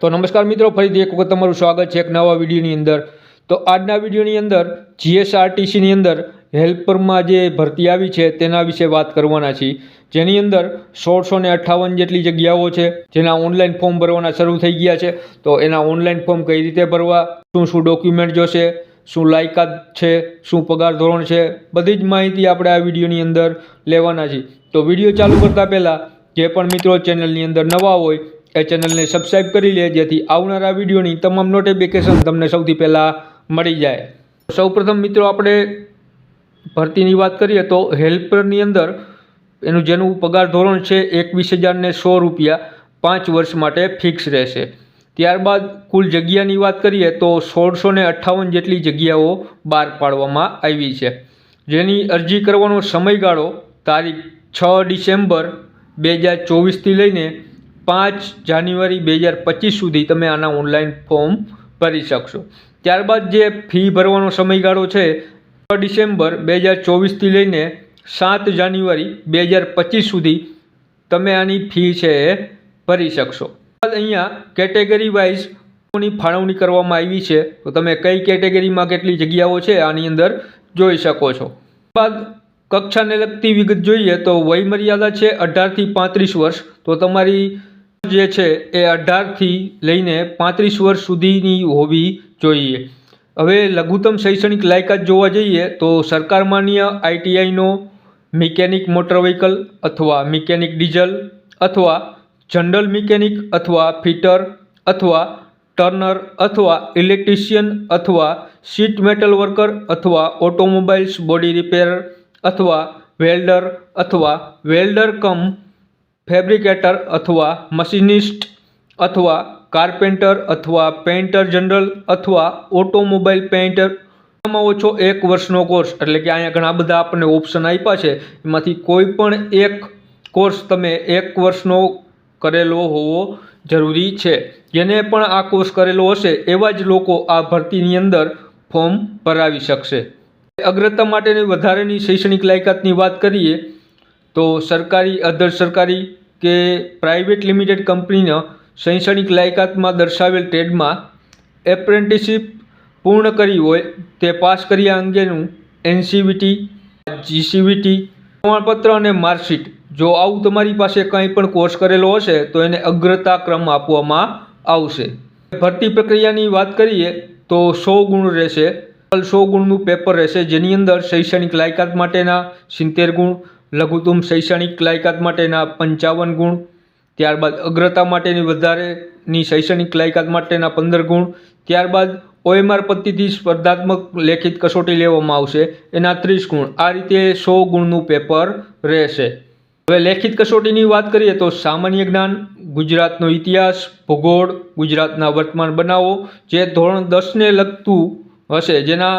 તો નમસ્કાર મિત્રો, ફરીથી એક વખત તમારું સ્વાગત છે એક નવા વિડીયોની અંદર. તો આજના વિડીયોની અંદર જીએસઆરટીસીની અંદર હેલ્પરમાં જે ભરતી આવી છે તેના વિશે વાત કરવાના છીએ. જેની અંદર સોળસો ને અઠ્ઠાવન જેટલી જગ્યાઓ છે, જેના ઓનલાઈન ફોર્મ ભરવાના શરૂ થઈ ગયા છે. તો એના ઓનલાઈન ફોર્મ કઈ રીતે ભરવા, શું શું ડોક્યુમેન્ટ જોશે, શું લાયકાત છે, શું પગાર ધોરણ છે, બધી જ માહિતી આપણે આ વિડીયોની અંદર લેવાના છીએ. તો વીડિયો ચાલુ કરતાં પહેલાં જે પણ મિત્રો ચેનલની અંદર નવા હોય એ ચેનલને સબસ્ક્રાઈબ કરી લે, જેથી આવનારા વિડીયોની તમામ નોટિફિકેશન તમને સૌથી પહેલાં મળી જાય. સૌપ્રથમ મિત્રો આપણે ભરતીની વાત કરીએ તો હેલ્પરની અંદર એનું જેનું પગાર ધોરણ છે એકવીસ હજારને સો રૂપિયા પાંચ વર્ષ માટે ફિક્સ રહેશે. ત્યારબાદ કુલ જગ્યાની વાત કરીએ તો સોળસો ને અઠ્ઠાવન જેટલી જગ્યાઓ બહાર પાડવામાં આવી છે. જેની અરજી કરવાનો સમયગાળો તારીખ છ ડિસેમ્બર બે હજાર ચોવીસથી લઈને પાંચ જાન્યુઆરી બે હજાર પચીસ સુધી તમે આના ઓનલાઈન ફોર્મ ભરી શકશો. ત્યારબાદ જે ફી ભરવાનો સમયગાળો છે, છ ડિસેમ્બર બે હજાર ચોવીસથી લઈને સાત જાન્યુઆરી બે હજાર પચીસ સુધી તમે આની ફી છે એ ભરી શકશો. અહીંયા કેટેગરી વાઇઝની ફાળવણી કરવામાં આવી છે. તો તમે કઈ કેટેગરીમાં કેટલી જગ્યાઓ છે આની અંદર જોઈ શકો છો. ત્યારબાદ કક્ષાને લગતી વિગત જોઈએ તો વયમર્યાદા છે અઢારથી પાંત્રીસ વર્ષ. તો તમારી જે છે એ અઢારથી લઈને પાંત્રીસ વર્ષ સુધીની હોવી જોઈએ. હવે લઘુત્તમ શૈક્ષણિક લાયકાત જોવા જઈએ તો સરકાર માન્ય આઈટીઆઈનો મિકેનિક મોટર વ્હીકલ અથવા મિકેનિક ડીઝલ અથવા જનરલ મિકેનિક અથવા ફિટર અથવા ટર્નર અથવા ઇલેક્ટ્રિશિયન અથવા શીટ મેટલ વર્કર અથવા ઓટોમોબાઈલ્સ બોડી રિપેર અથવા વેલ્ડર અથવા વેલ્ડર કમ ફેબ્રિકેટર અથવા મશીનિસ્ટ અથવા કાર્પેન્ટર અથવા પેઇન્ટર જનરલ અથવા ઓટોમોબાઈલ પેઇન્ટર. ઓછામાં ઓછો એક વર્ષનો કોર્સ, એટલે કે અહીંયા ઘણા બધા આપણને ઓપ્શન આપ્યા છે. એમાંથી કોઈ પણ એક કોર્સ તમે એક વર્ષનો કરેલો હોવો જરૂરી છે. જેને પણ આ કોર્સ કરેલો હશે, એવા જ લોકો આ ભરતીની અંદર ફોર્મ ભરાવી શકશે. અગ્રતા માટેની વધારેની શૈક્ષણિક લાયકાતની વાત કરીએ તો સરકારી, અધર સરકારી કે પ્રાઇવેટ લિમિટેડ કંપનીના શૈક્ષણિક લાયકાતમાં દર્શાવેલ ટ્રેડમાં એપ્રેન્ટિસશીપ પૂર્ણ કરી હોય તે પાસ કર્યા અંગેનું એનસીવીટી, જીસીવીટી, પ્રમાણપત્ર અને માર્કશીટ. જો આવું તમારી પાસે કંઈ પણ કોર્સ કરેલો હશે, તો એને અગ્રતા ક્રમ આપવામાં આવશે. ભરતી પ્રક્રિયાની વાત કરીએ, તો સો ગુણ રહેશે. સો ગુણનું પેપર રહેશે, જેની અંદર શૈક્ષણિક લાયકાત માટેના સિત્તેર ગુણ લઘુત્તમ શૈક્ષણિક લાયકાત માટેના પંચાવન ગુણ, ત્યારબાદ અગ્રતા માટેની વધારેની શૈક્ષણિક લાયકાત માટેના પંદર ગુણ, ત્યારબાદ ઓએમઆર પદ્ધતિથી સ્પર્ધાત્મક લેખિત કસોટી લેવામાં આવશે, એના ત્રીસ ગુણ. આ રીતે સો ગુણનું પેપર રહેશે. હવે લેખિત કસોટીની વાત કરીએ તો સામાન્ય જ્ઞાન, ગુજરાતનો ઇતિહાસ, ભૂગોળ, ગુજરાતના વર્તમાન બનાવો, જે ધોરણ દસને લગતું હશે, જેના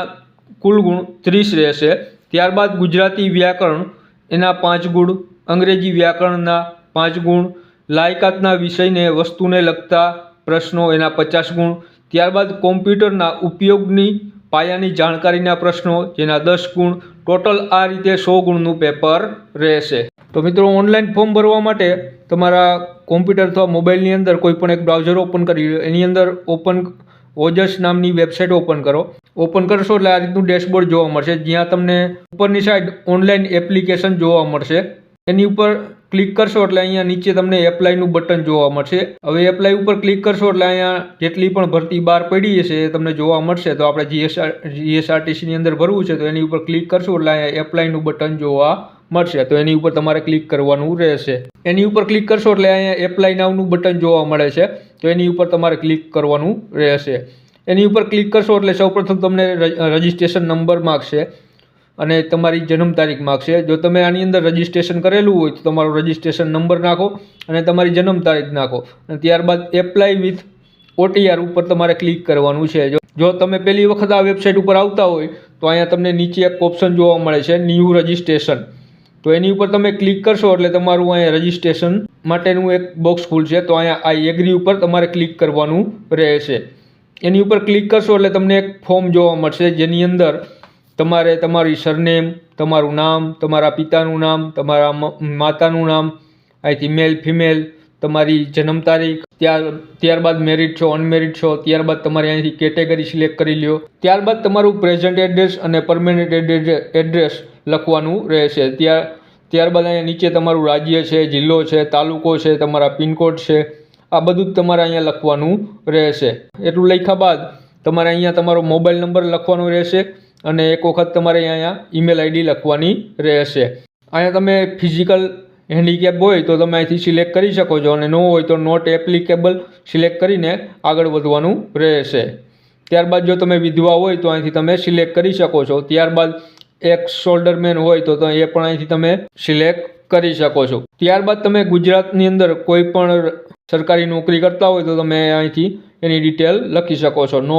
કુલ ગુણ ત્રીસ રહેશે. ત્યારબાદ ગુજરાતી વ્યાકરણ એના પાંચ ગુણ, અંગ્રેજી વ્યાકરણના પાંચ ગુણ, લાયકાતના વિષયને, વસ્તુને લગતા પ્રશ્નો એના પચાસ ગુણ, ત્યારબાદ કોમ્પ્યુટરના ઉપયોગની પાયાની જાણકારીના પ્રશ્નો જેના દસ ગુણ, ટોટલ આ રીતે સો ગુણનું પેપર રહેશે. તો મિત્રો, ઓનલાઈન ફોર્મ ભરવા માટે તમારા કોમ્પ્યુટર અથવા મોબાઈલની અંદર કોઈ પણ એક બ્રાઉઝર ઓપન કરી, એની અંદર ઓપન ઓજસ નામની વેબસાઇટ ઓપન કરો. ઓપન કરશો એટલે આ રીતનું ડેશબોર્ડ જોવા મળશે. જ્યાં તમને ઉપરની સાઈડ ઓનલાઈન એપ્લિકેશન જોવા મળશે. એની ઉપર ક્લિક કરશો એટલે અહીંયા નીચે તમને એપ્લાયનું બટન જોવા મળશે. હવે એપ્લાય ઉપર ક્લિક કરશો એટલે અહીંયા જેટલી પણ ભરતી બહાર પડી હશે એ તમને જોવા મળશે. તો આપણે જીએસઆર જીએસઆરટીસીની અંદર ભરવું છે તો એની ઉપર ક્લિક કરશો એટલે અહીંયા એપ્લાયનું બટન જોવા મળશે. તો એની ઉપર તમારે ક્લિક કરવાનું રહેશે. એની ઉપર ક્લિક કરશો એટલે અહીંયા એપ્લાય નાવનું બટન જોવા મળે છે. તો એની ઉપર તમારે ક્લિક કરવાનું રહેશે. એની ઉપર ક્લિક કરશો એટલે સૌપ્રથમ તમને રજિસ્ટ્રેશન નંબર માગશે અને તમારી જન્મ તારીખ માગશે. જો તમે આની અંદર રજિસ્ટ્રેશન કરેલું હોય તો તમારો રજિસ્ટ્રેશન નંબર નાખો અને તમારી જન્મ તારીખ નાખો. અને ત્યારબાદ એપ્લાય વિથ ઓટીઆર ઉપર તમારે ક્લિક કરવાનું છે. જો તમે પહેલી વખત આ વેબસાઇટ ઉપર આવતા હોય તો અહીંયા તમને નીચે એક ઓપ્શન જોવા મળે છે ન્યૂ રજિસ્ટ્રેશન તો એની ઉપર તમે ક્લિક કરશો એટલે તમારું અહીંયા રજિસ્ટ્રેશન માટેનું એક બોક્સ ખુલશે. તો અહીંયા આ એગ્રી ઉપર તમારે ક્લિક કરવાનું રહેશે. એની ઉપર ક્લિક કરશો એટલે તમને એક ફોર્મ જોવા મળશે, જેની અંદર તમારે તમારી સરનેમ તમારું નામ, તમારા પિતાનું નામ, તમારા માતાનું નામ, અહીંથી મેલ ફિમેલ તમારી જન્મ તારીખ, ત્યાર, ત્યારબાદ મેરિડ છો અનમેરિડ છો, ત્યારબાદ તમારે અહીંથી કેટેગરી સિલેક્ટ કરી લ્યો. ત્યારબાદ તમારું પ્રેઝન્ટ એડ્રેસ અને પરમેનન્ટ એડ્રેસ લખવાનું રહેશે. ત્યાર ત્યારબાદ અહીંયા નીચે તમારું રાજ્ય છે, જિલ્લો છે, તાલુકો છે, તમારા પિનકોડ છે. આ બધું જ તમારે અહીંયા લખવાનું રહેશે. એટલું લખ્યા બાદ તમારે અહીંયા તમારો મોબાઈલ નંબર લખવાનો રહેશે અને એક વખત તમારે અહીંયા ઈમેલ આઈડી લખવાની રહેશે. અહીંયા તમે ફિઝિકલ હેન્ડીકેપ હોય તો તમે અહીંથી સિલેક્ટ કરી શકો છો અને ન હોય તો નોટ એપ્લિકેબલ સિલેક્ટ કરીને આગળ વધવાનું રહેશે. ત્યારબાદ જો તમે વિધવા હોય તો અહીંથી તમે સિલેક્ટ કરી શકો છો. ત્યારબાદ એક શોલ્ડરમેન હોય તો એ પણ અહીંથી તમે સિલેક્ટ કરી શકો છો. ત્યારબાદ તમે ગુજરાતની અંદર કોઈ પણ સરકારી નોકરી કરતા હોય તો તમે અહીંથી એની ડિટેલ લખી શકો છો. નો,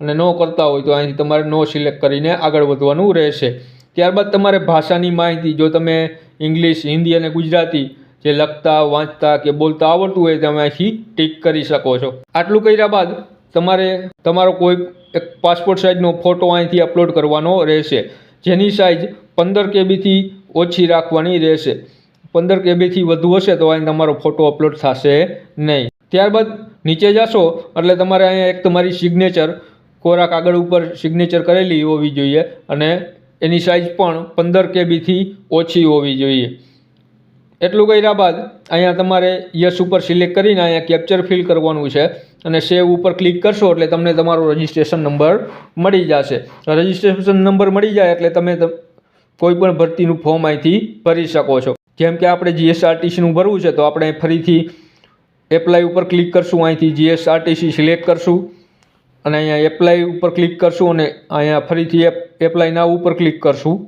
અને નો કરતા હોય તો અહીંથી તમારે નો સિલેક્ટ કરીને આગળ વધવાનું રહેશે. ત્યારબાદ તમારે ભાષાની માહિતી, જો તમે ઇંગ્લિશ હિન્દી અને ગુજરાતી જે લખતા, વાંચતા કે બોલતા આવડતું હોય તમે અહીંથી ટીક કરી શકો છો. આટલું કર્યા બાદ તમારે, તમારો કોઈ એક પાસપોર્ટ સાઇઝનો ફોટો અહીંથી અપલોડ કરવાનો રહેશે. જેની સાઇઝ પંદર કેબીથી ઓછી રાખવાની રહેશે. પંદર કેબીથી વધુ હશે તો અહીં તમારો ફોટો અપલોડ થશે નહીં. ત્યારબાદ નીચે જશો, એટલે તમારે અહીંયા એક તમારી સિગ્નેચર કોરા કાગળ ઉપર સિગ્નેચર કરેલી હોવી જોઈએ અને એની સાઇઝ પણ પંદર કેબીથી ઓછી હોવી જોઈએ. એટલું કર્યા બાદ અહીંયા તમારે યસ ઉપર સિલેક્ટ કરીને અહીંયા કેપ્ચર ફિલ કરવાનું છે અને સેવ ઉપર ક્લિક કરશો એટલે તમને તમારો રજિસ્ટ્રેશન નંબર મળી જશે. રજિસ્ટ્રેશન નંબર મળી જાય એટલે તમે કોઈ પણ ભરતીનું ફોર્મ અહીંથી ભરી શકો છો. જેમ કે આપણે જીએસઆરટીસીનું ભરવું છે, તો આપણે ફરીથી એપ્લાય ઉપર ક્લિક કરશું. અહીંથી જીએસઆરટીસી સિલેક્ટ કરશું અને અહીંયા એપ્લાય ઉપર ક્લિક કરશું અને અહીંયા ફરીથી એપ એપ્લાય નાવ ઉપર ક્લિક કરશું.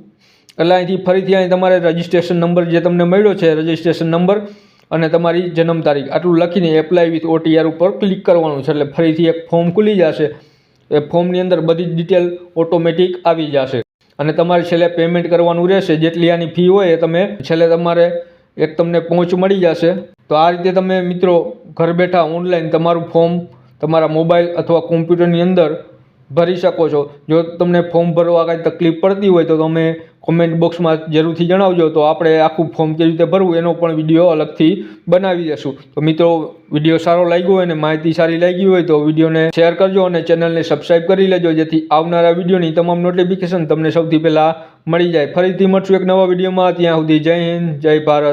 એટલે અહીંથી ફરીથી અહીં તમારે રજિસ્ટ્રેશન નંબર જે તમને મળ્યો છે રજિસ્ટ્રેશન નંબર અને તમારી જન્મ તારીખ, આટલું લખીને એપ્લાય વિથ ઓટીઆર ઉપર ક્લિક કરવાનું છે. એટલે ફરીથી એક ફોર્મ ખુલી જશે. એ ફોર્મની અંદર બધી જ ડિટેલ ઓટોમેટિક આવી જશે. અને તમારે છેલ્લે પેમેન્ટ કરવાનું રહેશે. જેટલી આની ફી હોય એ તમે છેલ્લે તમારે એક તમને પહોંચ મળી જશે. તો આ રીતે તમે મિત્રો ઘર બેઠા ઓનલાઈન તમારું ફોર્મ તમારા મોબાઈલ અથવા કોમ્પ્યુટરની અંદર ભરી શકો છો. જો તમને ફોર્મ ભરવા કાંઈ તકલીફ પડતી હોય તો તમે કોમેન્ટ બોક્સમાં જરૂરથી જણાવજો તો આપણે આખું ફોર્મ કેવી રીતે ભરવું એનો પણ વીડિયો અલગથી બનાવી દઈશું તો મિત્રો વીડિયો સારો લાગ્યો હોય અને માહિતી સારી લાગી હોય તો વિડીયોને શેર કરજો અને ચેનલને સબસ્ક્રાઈબ કરી લેજો જેથી આવનારા વિડીયોની તમામ નોટિફિકેશન તમને સૌથી પહેલાં મળી જાય. ફરીથી મળશું એક નવા વિડીયોમાં ત્યાં સુધી જય હિન્દ, જય ભારત.